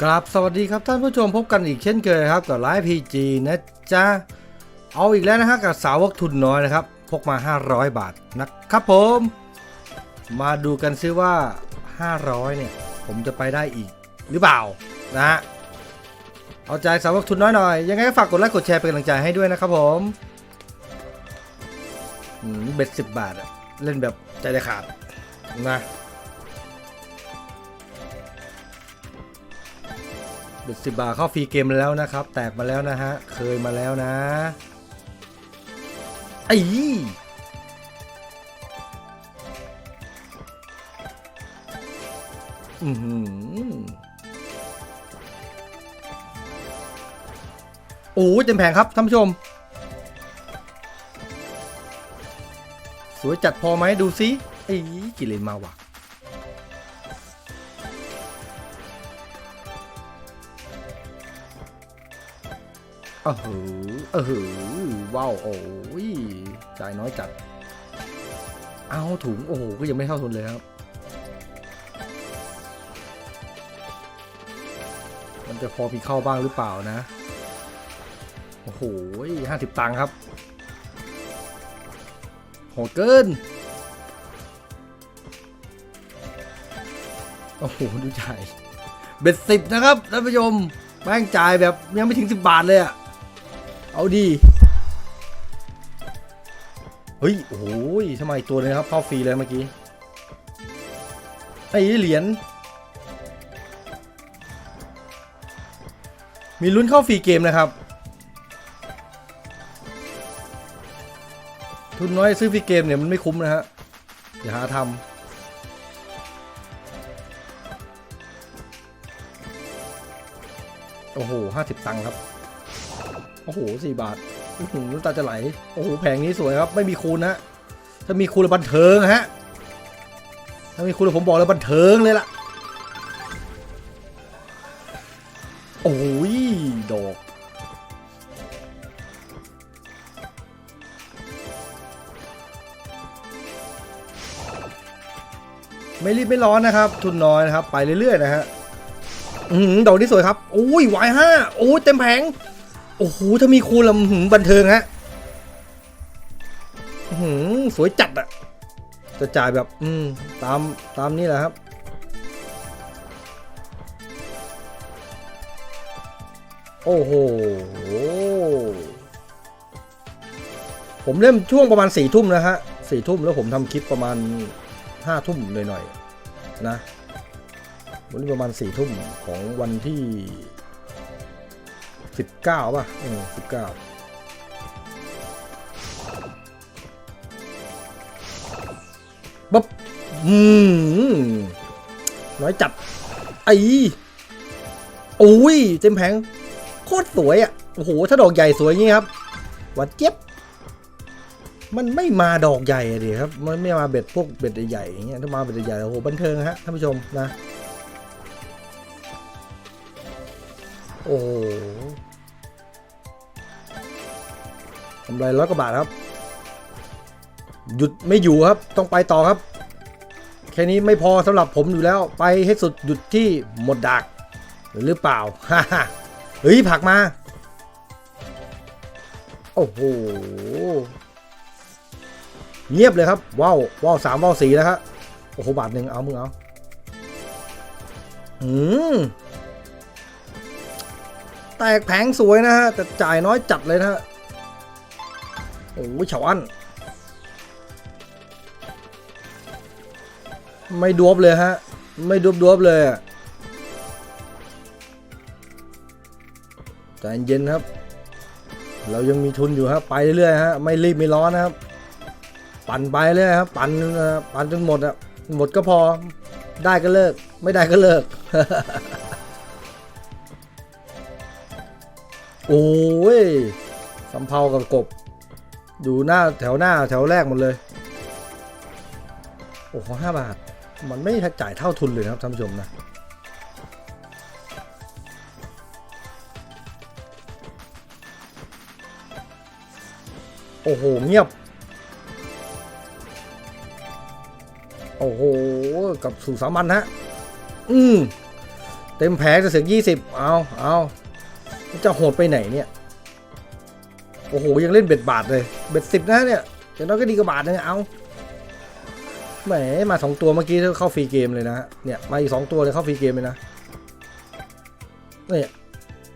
กราบสวัสดีครับท่านผู้ชมพบกันอีกเช่นเคยครับกับไลฟ์พีจีนะจ๊ะ เอาอีกแล้วนะฮะกับสาวกทุนน้อยนะครับ พกมา 500 บาทนะครับผม มาดูกันซิว่า 500 เนี่ย ผมจะไปได้อีกหรือเปล่านะฮะเอาใจสาวกทุนน้อยหน่อย ยังไงก็ฝากกดไลค์กดแชร์เป็นกำลังใจให้ด้วยนะครับผมเบ็ดสิบบาทอะเล่นแบบใจจะขาดนะ บ็ดสิบบาทเข้าฟรีเกมแล้วนะครับ แตกมาแล้วนะฮะ เคยมาแล้วนะไอ้อือหือโอ้ยเต็มแผงครับท่านผู้ชม สวยจัดพอไหมดูซิไอ้กิเลนมาว่ะ เออหือเออหือว้าวโอ้ยจ่ายน้อยจัด เอาถุงโอ้โหก็ยังไม่เท่าทุนเลยครับ มันจะพอมีเข้าบ้างหรือเปล่านะ โอ้โหห้าสิบตังค์ครับ โหดเกิน โอ้โห ดูจ่ายเบ็ดสิบนะครับท่านผู้ชมแม่งจ่ายแบบยังไม่ถึงสิบบาทเลยอะ เอาดี เฮ้ย โอ้โหทำไมตัวนี้ครับเข้าฟรีเลยเมื่อกี้ ไอ้เหรียญ มีลุ้นเข้าฟรีเกมนะครับ ทุนน้อยซื้อฟรีเกมเนี่ยมันไม่คุ้มนะฮะ อย่าหาทำโอ้โหห้าสิบตังค์ครับ อ้โหสี่บาทหือน้ำตาจะไหล โอ้โห แผงนี้สวยครับ ไม่มีคูณนะ ถ้ามีคูณแล้วบันเทิงฮะ ถ้ามีคูณแล้วผมบอกเลยบันเทิงเลยล่ะ โอ้ย ดอก ไม่รีบไม่ร้อนนะครับ ทุนน้อยนะครับ ไปเรื่อยๆนะฮะ อืมดอกนี้สวยครับ โอ้ย วายห้า โอ้ย เต็มแผง โอ้โห ถ้ามีคูณลำหืมบันเทิงฮะหือสวยจัดอะจะจ่ายแบบ อืม ตาม ตามนี้แหละครับ โอ้โห ผมเล่มช่วงประมาณสี่ทุ่มนะฮะสี่ทุ่มแล้วผมทำคลิปประมาณห้าทุ่มหน่อยๆนะวันนี้ประมาณสี่ทุ่มของวันที่ สิบเก้าป่ะเออสิบเก้าบ๊บอืมน้อยจัด ไอ้โอ้ยเต็มแผง โคตรสวยอะ โอ้โห ถ้าดอกใหญ่สวยอย่างนี้ครับหวานเจี๊ยบมันไม่มาดอกใหญ่ดิครับ มันไม่มาเบ็ดพวกเบ็ดใหญ่ๆอย่างเงี้ย ถ้ามาเบ็ดใหญ่โอ้โห บันเทิงฮะท่านผู้ชมนะ โอ้ำไรร้อยกว่าบาทครับ หยุดไม่อยู่ครับ ต้องไปต่อครับ แค่นี้ไม่พอสำหรับผมอยู่แล้ว ไปให้สุดหยุดที่หมดดัก หรือเปล่าฮ่าฮ่าเฮ้ยผักมา โอ้โห เงียบเลยครับ ว้าวว้าวสามว้าวสี่แล้วครับโอ้โหบาทหนึ่งเอามึงเอาอืมแตกแผงสวยนะฮะ แต่จ่ายน้อยจัดเลยนะฮะ อ้ยเฉาอันไม่ดวบเลยฮะ ไม่ดวบดวบเลยใจเย็นครับ เรายังมีทุนอยู่ครับไปเรื่อยๆฮะ ไม่รีบไม่ร้อนนะครับ ปั่นไปเรื่อยครับ ปั่นปั่นจนหมดอะหมดก็พอ ได้ก็เลิก ไม่ได้ก็เลิก โอ้ยสำเภากับกบ อยู่หน้าแถวหน้าแถวแรกหมดเลย โอ้โหห้าบาท มันไม่จ่ายเท่าทุนเลยนะครับท่านผู้ชมนะ โอ้โห เงียบ โอ้โห กับสู่สามัญฮะ อืม เต็มแผงจะเสือกยี่สิบเอาเอาจะโหดไปไหนเนี่ย โอ้โห ยังเล่นเบ็ดบาทเลย เบ็ดสิบนะเนี่ยอย่างน้อยก็ดีกว่าบาทนึงเอาแหมมาสองตัวเมื่อกี้เข้าฟรีเกมเลยนะเนี่ยมาอีกสองตัวเลยเข้าฟรีเกมเลยนะเนี่ย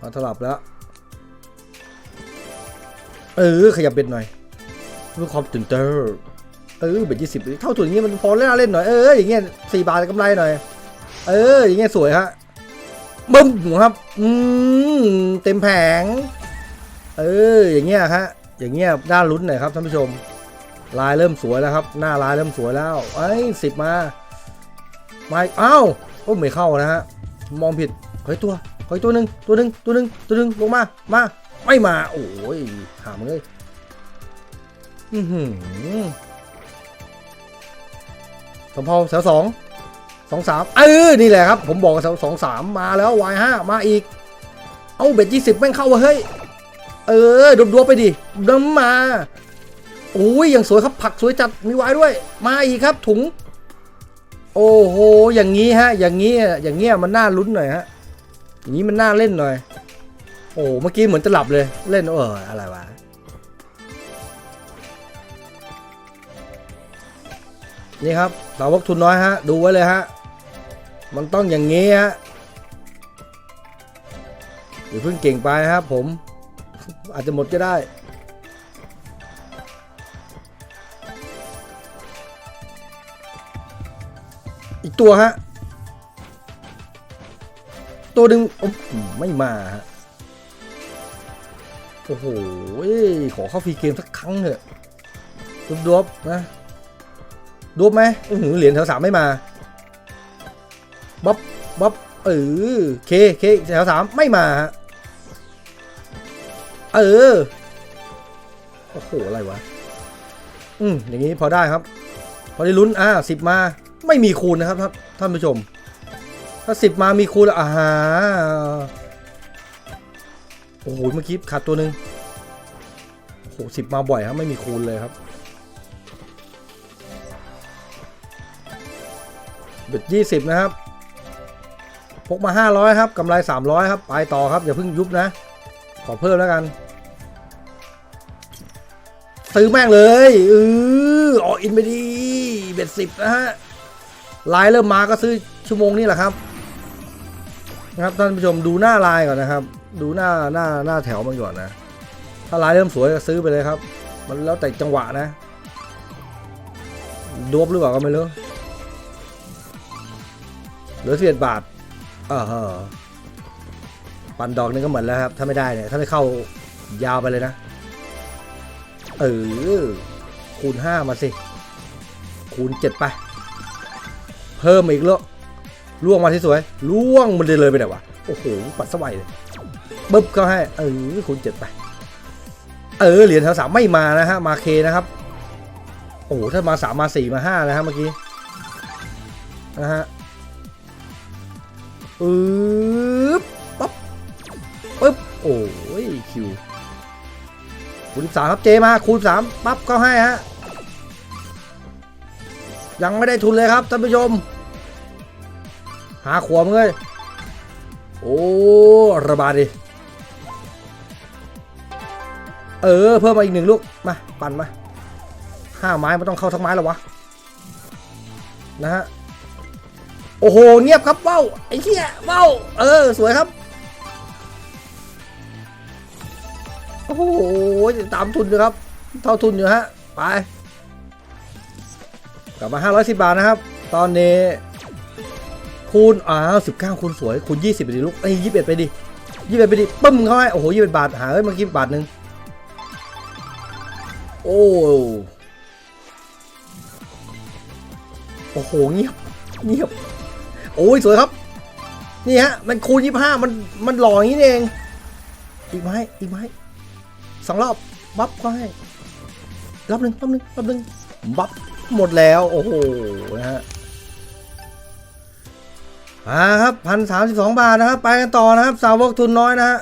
มาสลับแล้วเออขยับเบ็ดหน่อยเพื่อความตื่นเต้นเออเบ็ดยี่สิบเท่าตัวอย่างนี้มันพอเล่นเล่นหน่อยเอออย่างเงี้ยสี่บาทกำไรหน่อย เอออย่างเงี้ยสวยฮะบึ้มครับ อืมเต็มแผง เอออย่างเงี้ยฮะอย่างเงี้ยน่าลุ้นหน่อยครับท่านผู้ชม ลายเริ่มสวยแล้วครับ หน้าลายเริ่มสวยแล้วไอ้สิบมาไม่อ้าวโอ้ไม่เข้านะฮะมองผิดเฮ้ยตัวเฮ้ยตัวหนึ่งตัวหนึ่งตัวหนึ่งตัวหนึ่งลงมามาไม่มาโอ้ยหามเลยอือหือสมพอแถวสองสองสามเออนี่แหละครับ ผมบอกแถวสองสามมาแล้ววายห้ามาอีก เอาเบ็ดยี่สิบแม่งเข้าวะเฮ้ย เออดดัวๆไปดิน้ำมาโอ้ยอย่างสวยครับผักสวยจัดมีไว้ด้วย มาอีกครับถุง โอ้โหอย่างนี้ฮะ อย่างนี้อย่างเงี้ยมันน่าลุ้นหน่อยฮะอย่างนี้มันน่าเล่นหน่อย โอ้เมื่อกี้เหมือนจะหลับเลยเล่นเอออะไรวะนี่ครับสาวกทุนน้อยฮะ ดูไว้เลยฮะ มันต้องอย่างนี้ฮะอย่าเพิ่งเก่งไปครับผม อาจจะหมดก็ได้ อีกตัวฮะ ตัวหนึ่งโอ้ไม่มาฮะ โอ้โห ขอเข้าฟรีเกมสักครั้งเถอะดวบๆนะดวบไหมอื้อหือเหรียญแถวสามไม่มาบ๊อบบ๊อบเออเคเคแถวสามไม่มาฮะ เออ โอ้โห อะไรวะ อืม อย่างนี้พอได้ครับ พอได้ลุ้น อ่าสิบมา ไม่มีคูณนะครับท่านผู้ชม ถ้าสิบมามีคูณอ่าฮะโอ้โห เมื่อกี้ขาดตัวหนึ่งโอ้โหสิบมาบ่อยครับ ไม่มีคูณเลยครับเบ็ดยี่สิบนะครับ พกมาห้าร้อยครับกำไรสามร้อยครับ ไปต่อครับ อย่าเพิ่งยุบนะ ขอเพิ่มแล้วกัน ซื้อแม่งเลยเออออกอินไปดีเบ็ดสิบนะฮะลายเริ่มมาก็ซื้อชั่วโมงนี้แหละครับนะครับท่านผู้ชมดูหน้าลายก่อนนะครับ ดูหน้าหน้าหน้าแถวมันก่อนนะ ถ้าลายเริ่มสวยก็ซื้อไปเลยครับ มันแล้วแต่จังหวะนะดวบหรือเปล่าก็ไม่รู้เหลือสิบเอ็ดบาทอ่าฮะปั่นดอกนึงก็เหมือนแล้วครับ ถ้าไม่ได้เนี่ย ถ้าไม่เข้ายาวไปเลยนะ เออ คูณห้ามาสิ คูณเจ็ดไป เพิ่มอีกแล้วล่วงมาที่สวยล่วงมันเลยเลยไปไหนวะ โอ้โห ปัดสวัยเลยบึ๊บก็ให้ เออ คูณเจ็ดไป เออ เหรียญแถวสามไม่มานะฮะ มาเคนะครับ โอ้โห ถ้ามาสามมาสี่มาห้านะฮะเมื่อกี้ นะฮะปึ๊บปั๊บปึ๊บ โอ้ยคิว คูณสามครับเจมาคูณสามปั๊บก็ให้ฮะยังไม่ได้ทุนเลยครับท่านผู้ชม หาขวมเลยโอ้ระบาดดิเออเพิ่มมาอีกหนึ่งลูกมาปั่นมาห้าไม้ไมันต้องเข้าทั้งไม้แล้วะนะฮะโอ้โหเงียบครับเบ้าไอ้เหี้ยเบ้าเออสวยครับ โอ้โหตามทุนอยู่ครับ เท่าทุนอยู่ฮะ ไป กลับมา 510 บาทนะครับ ตอนนี้ คูณอ้าว19คูณสวย คูณ 20 ไปดิลูกไอ้ย21 ไปดิ21 ไปดิปึ้มเข้าให้โอ้โห21 บาท หาเอ้ยเมื่อกี้บาทหนึ่งโอ้โอ้โหเงียบเงียบ โอ้ยสวยครับ นี่ฮะ มันคูณ25มันมันหล่ออย่างนี้เอง อีกไหมอีกไหม สองรอบบัฟก็ให้รอบหนึ่งรอบหนึ่งรอบหนึ่งบัฟหมดแล้ว โอ้โห นะฮะอ่าครับพันสามสิบสองบาทนะครับ ไปกันต่อนะครับ สาวกทุนน้อยนะฮะ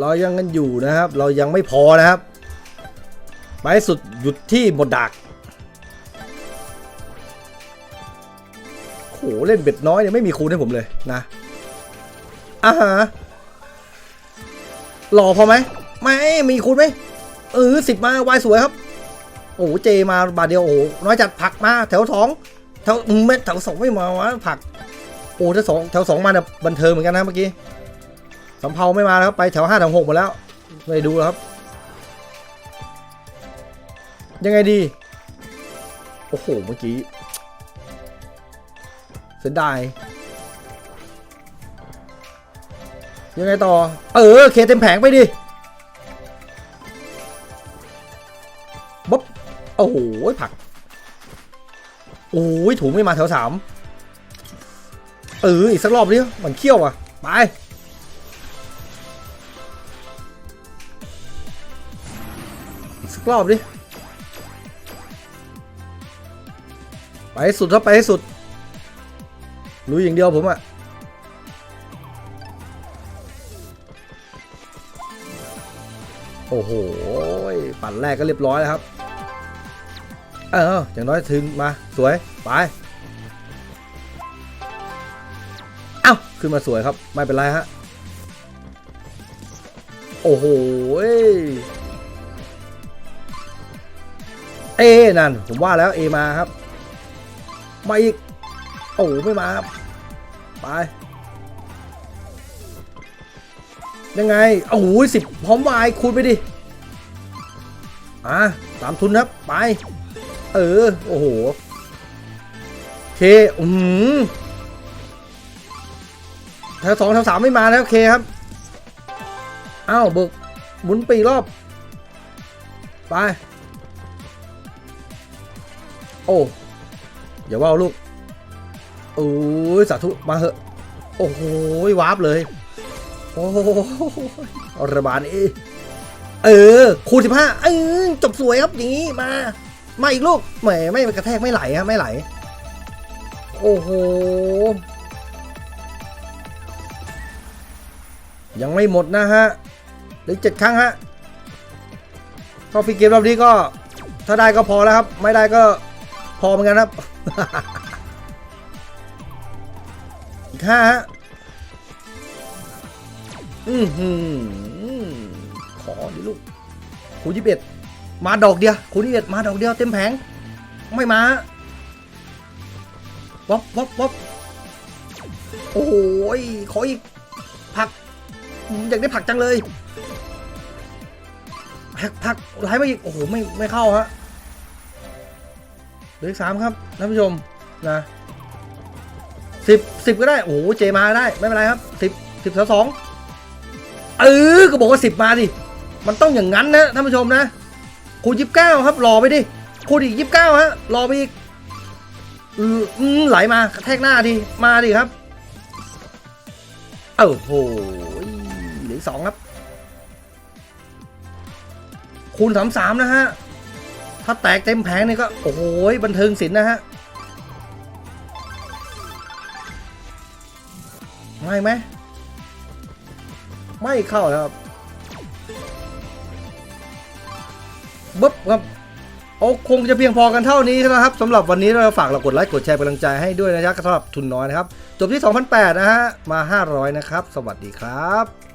เรายังกันอยู่นะครับ เรายังไม่พอนะครับ ไปสุดหยุดที่หมดดักโอ้โหเล่นเบ็ดน้อยเนี่ยไม่มีคูณให้ผมเลยนะอ่าฮะหล่อพอไหม ไม่มีคุณไหมเออสิบมาวายสวยครับ โอ้โหเจมาบาทเดียวโอ้โหน้อยจัดผักมาแถวสองแถวอืมไม่แถวสองไม่มาวะผัก โอ้แถวสองแถวสองมาเนี่ยบันเทิงเหมือนกันนะเมื่อกี้สำเภาไม่มาแล้วครับไปแถวห้าแถวหกหมดแล้วไม่ดูแล้วครับ ยังไงดี โอ้โหเมื่อกี้เสียดายยังไงต่อ เออ เคเต็มแผงไปดิ โอ้โหผัก โอ้ยถูไม่มาแถวสามเอออีกสักรอบดิมันเขี้ยวอะ ไป อีกสักรอบดิ ไปให้สุดครับไปให้สุดลุยอย่างเดียวผมอะโอ้โห ปั่นแรกก็เรียบร้อยแล้วครับ เออ อย่างน้อยถึงมา สวย ไป เอ้า ขึ้นมาสวยครับ ไม่เป็นไรฮะ โอ้โห เอนั่น ผมว่าแล้วเอมาครับ มาอีก โอ้โหไม่มาครับ ไป ยังไง โอ้โหสิบพร้อมวายคูณไปดิ อะ ตามทุนครับ ไป เออ โอ้โหเคอืมแถวสองแถวสามไม่มาแล้วเคครับ อ้าวเบิกหมุนปีรอบ ไป โอ้อย่าว่าวลูกโอ้ยสาธุมาเหอะ โอ้โหวาร์ปเลย โอ้โหระบาดนี่เออ คูณสิบห้าเออจบสวยครับอย่างนี้มา มาอีกลูกแหมไม่กระแทกไม่ไหลฮะไม่ไหล โอ้โห ยังไม่หมดนะฮะหลือเจ็ดครั้งฮะก็ฟรีเกมรอบนี้ก็ ถ้าได้ก็พอแล้วครับ ไม่ได้ก็พอเหมือนกันครับ อีกห้าฮะอือหือขอดิลูกคูยี่สิบเอ็ด มาดอกเดียวคูยี่เอ็ดมาดอกเดียวเต็มแผง ไม่มาวับวับวับโอ้โหยขออีก ผัก อยากได้ผักจังเลย ผักผักไหลมาอีก โอ้โห ไม่ ไม่เข้าฮะเหลือสามครับท่านผู้ชมนะสิบสิบก็ได้ โอ้โห เจมาได้ ไม่เป็นไรครับสิบสิบสองเออก็บอกว่าสิบมาดิ มันต้องอย่างนั้นนะท่านผู้ชมนะ คูณยี่สิบเก้าครับรอไปดิคูณอีกยี่สิบเก้าฮะรอไปอีกอืมไหลมากระแทกหน้าดิมาดิครับเอ้าโหเหลือสองครับ คูณสามสามนะฮะถ้าแตกเต็มแผงนี่ก็โอ้โหบันเทิงศิลป์นะฮะไม่ไหมไม่เข้าครับ บึ๊บครับโอ้คงจะเพียงพอกันเท่านี้นะครับสำหรับวันนี้เราฝากเรากดไลค์กดแชร์เป็นกำลังใจให้ด้วยนะครับสำหรับทุนน้อยนะครับ จบที่ 2,008 นะฮะ มา 500 นะครับ สวัสดีครับ